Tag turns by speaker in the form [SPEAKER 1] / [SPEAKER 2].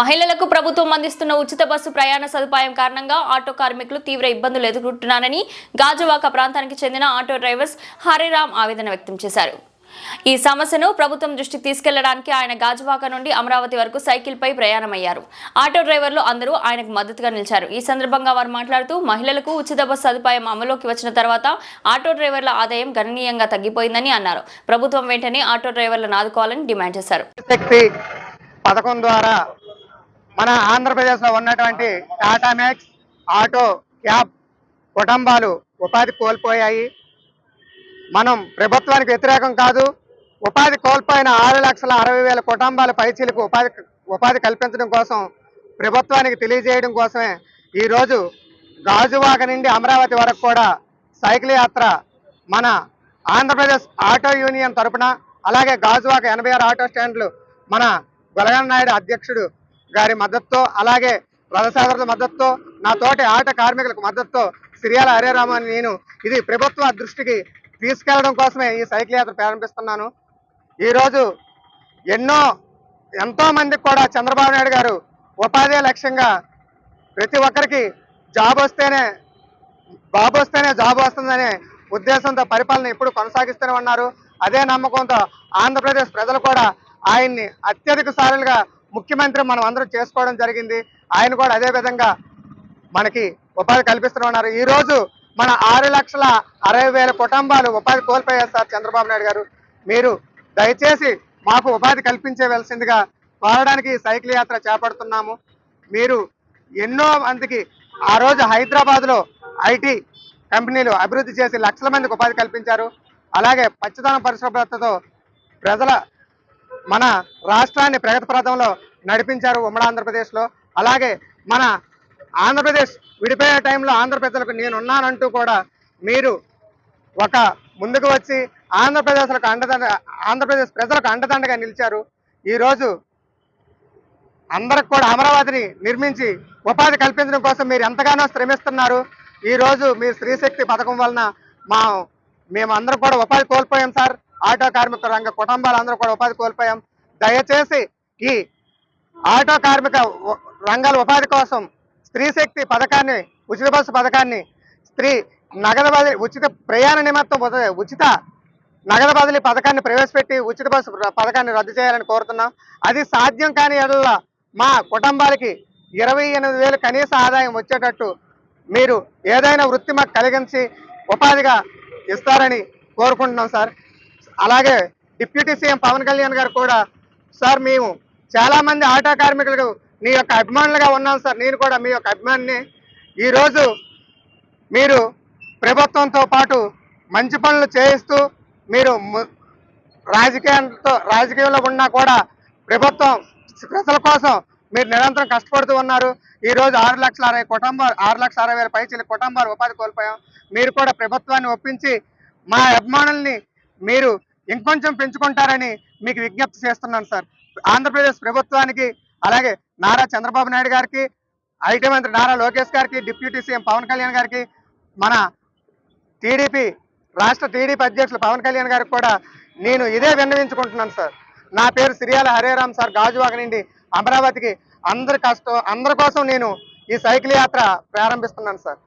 [SPEAKER 1] మహిళలకు ప్రభుత్వం అందిస్తున్న ఉచిత బస్సు ప్రయాణ సదుపాయం కారణంగా ఆటో కార్మికులు తీవ్ర ఇబ్బందులు ఎదుర్కొంటున్నారని గాజువాక ప్రాంతానికి చెందిన ఆటో డ్రైవర్స్ హరిరామ్ ఆవేదన వ్యక్తం చేశారు. ఈ సమస్యను ప్రభుత్వం దృష్టికి తీసుకెళ్ళడానికి ఆయన గాజువాక నుండి అమరావతి వరకు సైకిల్పై ప్రయాణమయ్యారు. ఆటో డ్రైవర్లు అందరూ ఆయనకు మద్దతుగా నిలిచారు. ఈ సందర్భంగా వారు మాట్లాడుతూ మహిళలకు ఉచిత బస్సు సదుపాయం అమలులోకి వచ్చిన తర్వాత ఆటో డ్రైవర్ల ఆదాయం గణనీయంగా తగ్గిపోయిందని అన్నారు. ప్రభుత్వం వెంటనే ఆటో డ్రైవర్లను ఆదుకోవాలని డిమాండ్ చేశారు.
[SPEAKER 2] పథకం ద్వారా మన ఆంధ్రప్రదేశ్లో ఉన్నటువంటి టాటా మ్యాక్స్ ఆటో క్యాబ్ కుటుంబాలు ఉపాధి కోల్పోయాయి. మనం ప్రభుత్వానికి వ్యతిరేకం కాదు ఉపాధి కోల్పోయిన ఆరు లక్షల అరవై వేల కుటుంబాల పైచీలకు ఉపాధి ఉపాధి కల్పించడం కోసం ప్రభుత్వానికి తెలియజేయడం కోసమే ఈరోజు గాజువాక నుండి అమరావతి వరకు కూడా సైకిల్ యాత్ర మన ఆంధ్రప్రదేశ్ ఆటో యూనియన్ తరఫున అలాగే గాజువాక ఎనభై ఆరు ఆటో స్టాండ్లు మన గొలగన్ నాయుడు అధ్యక్షుడు గారి మద్దతుతో అలాగే రథసాగర్ల మద్దతుతో నా తోటి ఆట కార్మికులకు మద్దతుతో సిరియాల అని నేను ఇది ప్రభుత్వ దృష్టికి తీసుకెళ్ళడం కోసమే ఈ సైకిల్ యాత్ర ప్రారంభిస్తున్నాను. ఈరోజు ఎన్నో ఎంతో మందికి కూడా చంద్రబాబు నాయుడు గారు ఉపాధి లక్ష్యంగా ప్రతి ఒక్కరికి జాబ్ వస్తేనే బాబు వస్తేనే జాబ్ వస్తుందనే ఉద్దేశంతో పరిపాలన ఎప్పుడు కొనసాగిస్తూనే ఉన్నారు. అదే నమ్మకంతో ఆంధ్రప్రదేశ్ ప్రజలు కూడా ఆయన్ని అత్యధిక సార్లుగా ముఖ్యమంత్రి మనం అందరం చేసుకోవడం జరిగింది. ఆయన కూడా అదే విధంగా మనకి ఉపాధి కల్పిస్తూ ఉన్నారు ఈ రోజు మన ఆరు లక్షల అరవై వేల కుటుంబాలు ఉపాధి కోల్పోయారు సార్ చంద్రబాబు నాయుడు గారు. మీరు దయచేసి మాకు ఉపాధి కల్పించవలసిందిగా కోరడానికి సైకిల్ యాత్ర చేపడుతున్నాము. మీరు ఎన్నో మందికి ఆ రోజు హైదరాబాద్లో ఐటీ కంపెనీలు అభివృద్ధి చేసి లక్షల మందికి ఉపాధి కల్పించారు. అలాగే పచ్చదనం పరిశుభ్రతతో ప్రజల మన రాష్ట్రాన్ని ప్రగతి పథంలో నడిపించారు ఉమ్మడి ఆంధ్రప్రదేశ్లో. అలాగే మన ఆంధ్రప్రదేశ్ విడిపోయే టైంలో ఆంధ్ర ప్రజలకు నేనున్నానంటూ కూడా మీరు ఒక ముందుకు వచ్చి ఆంధ్రప్రదేశ్లకు అండదండ ఆంధ్రప్రదేశ్ ప్రజలకు అండదండగా నిలిచారు. ఈరోజు అందరికి కూడా అమరావతిని నిర్మించి ఉపాధి కల్పించడం కోసం మీరు ఎంతగానో శ్రమిస్తున్నారు. ఈ రోజు మీ స్త్రీశక్తి పథకం వలన మా మేము కూడా ఉపాధి కోల్పోయాం సార్. ఆటో కార్మిక రంగ కుటుంబాలందరూ కూడా ఉపాధి కోల్పోయాం. దయచేసి ఈ ఆటో కార్మిక రంగాల ఉపాధి కోసం స్త్రీ శక్తి పథకాన్ని ఉచిత బస్సు పథకాన్ని స్త్రీ నగదు బదిలీ ఉచిత ప్రయాణ నిమిత్తం ఉచిత నగదు బదిలీ పథకాన్ని ప్రవేశపెట్టి ఉచిత బస్సు పథకాన్ని రద్దు చేయాలని కోరుతున్నాం. అది సాధ్యం కాని ఎడల మా కుటుంబాలకి ఇరవై ఎనిమిది వేలు కనీస ఆదాయం వచ్చేటట్టు మీరు ఏదైనా వృత్తి మాకు కలిగించి ఉపాధిగా ఇస్తారని కోరుకుంటున్నాం సార్. అలాగే డిప్యూటీ సీఎం పవన్ కళ్యాణ్ గారు కూడా సార్ మేము చాలా మంది ఆటో కార్మికులకు మీ యొక్క అభిమానులుగా ఉన్నాం సార్. నేను కూడా మీ యొక్క అభిమానిని. ఈరోజు మీరు ప్రభుత్వంతో పాటు మంచి పనులు చేయిస్తూ మీరు రాజకీయంతో రాజకీయాలతో రాజకీయంలో ఉన్నా కూడా ప్రభుత్వం ప్రజల కోసం మీరు నిరంతరం కష్టపడుతూ ఉన్నారు. ఈరోజు ఆరు లక్షల అరవై కుటుంబాలు ఆరు లక్షల అరవై వేల పైచీల కుటుంబాలు ఉపాధి కోల్పోయాం. మీరు కూడా ప్రభుత్వాన్ని ఒప్పించి మా అభిమానుల్ని మీరు ఇంకొంచెం పెంచుకుంటారని మీకు విజ్ఞప్తి చేస్తున్నాను సార్. ఆంధ్రప్రదేశ్ ప్రభుత్వానికి అలాగే నారా చంద్రబాబు నాయుడు గారికి ఐటీ మంత్రి నారా లోకేష్ గారికి డిప్యూటీ సీఎం పవన్ కళ్యాణ్ గారికి మన టీడీపీ రాష్ట్ర టీడీపీ అధ్యక్షులు పవన్ కళ్యాణ్ గారికి కూడా నేను ఇదే విన్నవించుకుంటున్నాను సార్. నా పేరు సిరియాల హరేరామ్ సార్ గాజువాక నుండి అమరావతికి. అందరి కష్టం అందరి కోసం నేను ఈ సైకిల్ యాత్ర ప్రారంభిస్తున్నాను సార్.